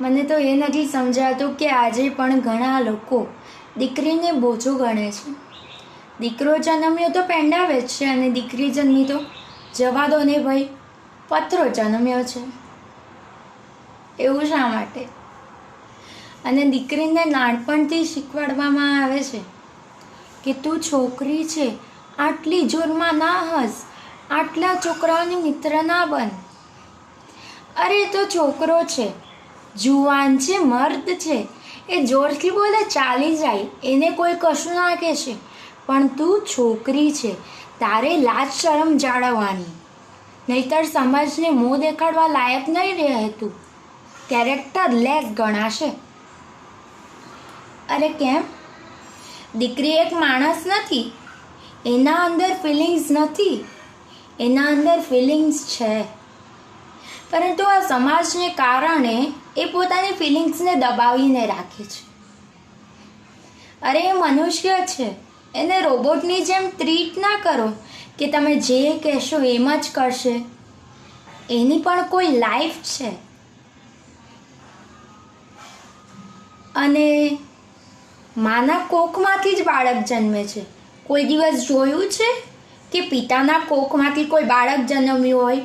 મને તો એ નથી સમજાતું કે આજે પણ ઘણા લોકો દીકરીને બોજો ગણે છે. દીકરો જન્મ્યો તો પેંડાવે જ છે અને દીકરી જન્મી તો જવા દો ને ભાઈ પથરો જન્મ્યો છે. એવું શા માટે? અને દીકરીને નાનપણથી શીખવાડવામાં આવે છે કે તું છોકરી છે, આટલી જોરમાં ના હસ, આટલા છોકરાઓની મિત્ર ના બન. અરે તો છોકરો છે. જુવાન છે મર્દ છે, એ જોરથી બોલે, ચાલી જાય, એને કોઈ કશું ના કહેશે. પણ તું છોકરી છે, તારે લાજ શરમ જાળવવાની. નહીતર સમાજને મોં દેખાડવા લાયક નહીં રહે તું. કેરેક્ટર લેક ગણાશે. અરે કેમ? દીકરી એક માણસ નથી. એના અંદર ફિલિંગ્સ નથી. એના અંદર ફિલિંગ્સ છે. પરંતુ આ સમાજને કારણે એ પોતાની ફિલિંગ્સને દબાવીને રાખે છે. અરે, એ મનુષ્ય છે. એને રોબોટની જેમ ટ્રીટ ના કરો કે તમે જે કહેશો એમ જ કરશે. એની પણ કોઈ લાઈફ છે. અને માના કોખમાંથી જ બાળક જન્મે છે. કોઈ દિવસ જોયું છે કે પિતાના કોખમાંથી કોઈ બાળક જન્મ્યું હોય?